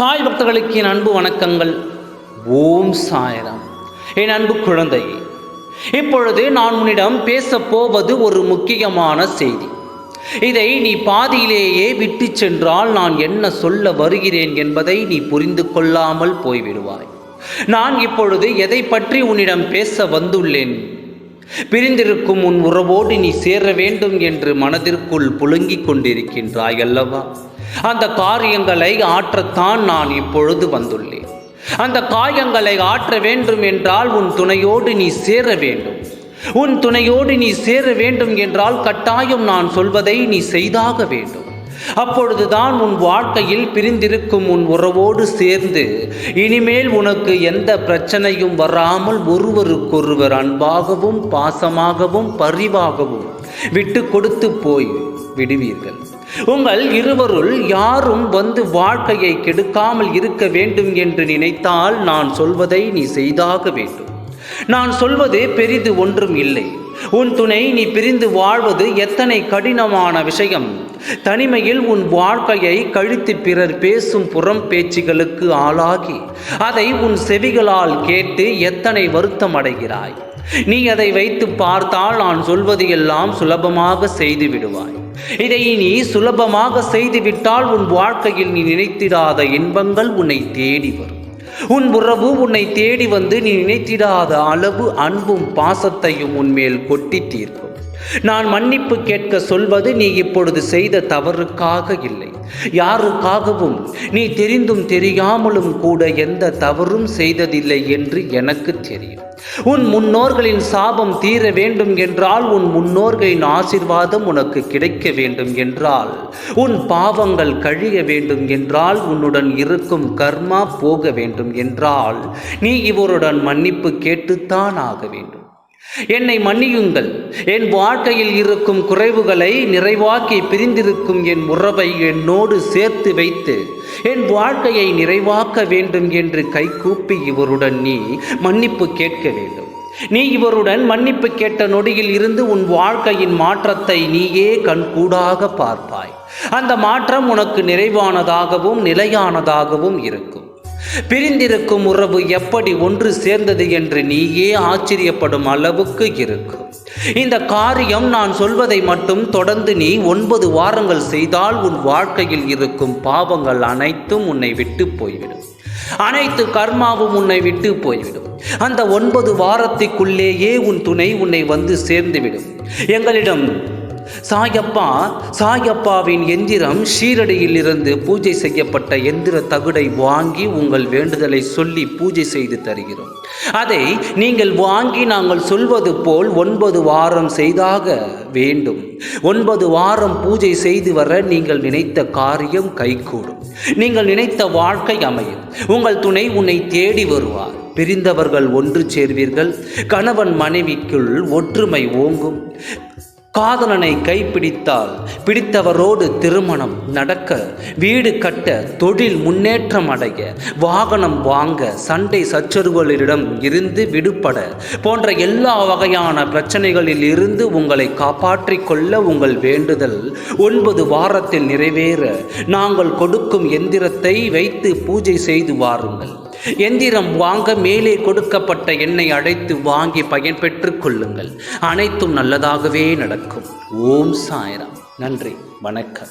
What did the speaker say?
சாய் பக்தர்களுக்கு என் அன்பு வணக்கங்கள். ஓம் சாயரம். என் அன்பு குழந்தை இப்பொழுது நான் உன்னிடம் பேசப் போவது ஒரு முக்கியமான செய்தி. இதை நீ பாதியிலேயே விட்டு சென்றால் நான் என்ன சொல்ல வருகிறேன் என்பதை நீ புரிந்து கொள்ளாமல் போய்விடுவாய். நான் இப்பொழுது எதை பற்றி உன்னிடம் பேச வந்துள்ளேன்? பிரிந்திருக்கும் உன் உறவோடு நீ சேர வேண்டும் என்று மனதிற்குள் புழுங்கிக் கொண்டிருக்கின்றாய் அல்லவா? அந்த காரியங்களை ஆற்றத்தான் நான் இப்பொழுது வந்துள்ளேன். அந்த காயங்களை ஆற்ற வேண்டும் என்றால் உன் துணையோடு நீ சேர வேண்டும். உன் துணையோடு நீ சேர வேண்டும் என்றால் கட்டாயம் நான் சொல்வதை நீ செய்தாக வேண்டும். அப்பொழுதுதான் உன் வாழ்க்கையில் பிரிந்திருக்கும் உன் உறவோடு சேர்ந்து இனிமேல் உனக்கு எந்த பிரச்சனையும் வராமல் ஒருவருக்கொருவர் அன்பாகவும் பாசமாகவும் பரிவாகவும் விட்டு கொடுத்து போய் விடுவீர்கள். உங்கள் இருவருள் யாரும் வந்து வாழ்க்கையை கெடுக்காமல் இருக்க வேண்டும் என்று நினைத்தால் நான் சொல்வதை நீ செய்தாக வேண்டும். நான் சொல்வது பெரிது ஒன்றும் இல்லை. உன் துணை நீ பிரிந்து வாழ்வது எத்தனை கடினமான விஷயம். தனிமையில் உன் வாழ்க்கையை கழித்து பிறர் பேசும் புறம் பேச்சுகளுக்கு ஆளாகி அதை உன் செவிகளால் கேட்டு எத்தனை வருத்தம் அடைகிறாய். நீ அதை வைத்து பார்த்தால் நான் சொல்வது எல்லாம் சுலபமாக செய்து விடுவாய். இதை நீ சுலபமாக செய்துவிட்டால் உன் வாழ்க்கையில் நீ நினைத்திடாத இன்பங்கள் உன்னை தேடி வரும். உன் உறவு உன்னை தேடி வந்து நீ நினைத்திடாத அளவு அன்பும் பாசத்தையும் உன்மேல் கொட்டி தீர்க்கும். நான் மன்னிப்பு கேட்க சொல்வது நீ இப்பொழுது செய்த தவறுக்காக இல்லை. யாருக்காகவும் நீ தெரிந்தும் தெரியாமலும் கூட எந்த தவறும் செய்ததில்லை என்று எனக்கு தெரியும். உன் முன்னோர்களின் சாபம் தீர வேண்டும் என்றால் உன் முன்னோர்களின் ஆசிர்வாதம் உனக்கு கிடைக்க வேண்டும் என்றால் உன் பாவங்கள் கழிய வேண்டும் என்றால் உன்னுடன் இருக்கும் கர்மா போக வேண்டும் என்றால் நீ இவருடன் மன்னிப்பு கேட்டுத்தான் ஆக வேண்டும். என்னை மன்னியுங்கள். என் வாழ்க்கையில் இருக்கும் குறைவுகளை நிறைவாக்கி பிரிந்திருக்கும் என் உறவை என்னோடு சேர்த்து வைத்து என் வாழ்க்கையை நிறைவாக்க வேண்டும் என்று கைகூப்பி இவருடன் நீ மன்னிப்பு கேட்க வேண்டும். நீ இவருடன் மன்னிப்பு கேட்ட நொடியில் இருந்து உன் வாழ்க்கையின் மாற்றத்தை நீயே கண்கூடாக பார்ப்பாய். அந்த மாற்றம் உனக்கு நிறைவானதாகவும் நிலையானதாகவும் இருக்கும். பிரிந்திருக்கும் உறவு எப்படி ஒன்று சேர்ந்தது என்று நீயே ஆச்சரியப்படும் அளவுக்கு இருக்கும் இந்த காரியம் நான் சொல்வதை மட்டும் தொடர்ந்து நீ ஒன்பது வாரங்கள் செய்தால் உன் வாழ்க்கையில் இருக்கும் பாவங்கள் அனைத்தும் உன்னை விட்டு போய்விடும். அனைத்து கர்மாவும் உன்னை விட்டு போய்விடும். அந்த ஒன்பது வாரத்திற்குள்ளேயே உன் துணை உன்னை வந்து சேர்ந்துவிடும். எங்களிடம் சாயப்பா சாயப்பாவின் எந்திரம் ஷீரடியில் இருந்து பூஜை செய்யப்பட்ட எந்திர தகுடை வாங்கி உங்கள் வேண்டுதலை சொல்லி பூஜை செய்து தருகிறோம். அதை நீங்கள் வாங்கி நாங்கள் சொல்வது போல் ஒன்பது வாரம் செய்தாக வேண்டும். ஒன்பது வாரம் பூஜை செய்து வர நீங்கள் நினைத்த காரியம் கைகூடும். நீங்கள் நினைத்த வாழ்க்கை அமையும். உங்கள் துணை உன்னை தேடி வருவார். பிரிந்தவர்கள் ஒன்று சேர்வீர்கள். கணவன் மனைவிக்குள் ஒற்றுமை ஓங்கும். காதலனை கைப்பிடித்தால் பிடித்தவரோடு திருமணம் நடக்க வீடு கட்ட தொழில் முன்னேற்றம் அடைய வாகனம் வாங்க சண்டை சச்சரவுகளிடம் இருந்து விடுபட போன்ற எல்லா வகையான பிரச்சனைகளில் இருந்து உங்களை காப்பாற்றிக் கொள்ள உங்கள் வேண்டுதல் ஒன்பது வாரத்தில் நிறைவேற. நாங்கள் கொடுக்கும் எந்திரத்தை வைத்து பூஜை செய்து வாருங்கள். எந்திரம் வாங்க மேலே கொடுக்கப்பட்ட எண்ணெய் அழைத்து வாங்கி பயன்பெற்று கொள்ளுங்கள். அனைத்தும் நல்லதாகவே நடக்கும். ஓம் சாய்ராம். நன்றி. வணக்கம்.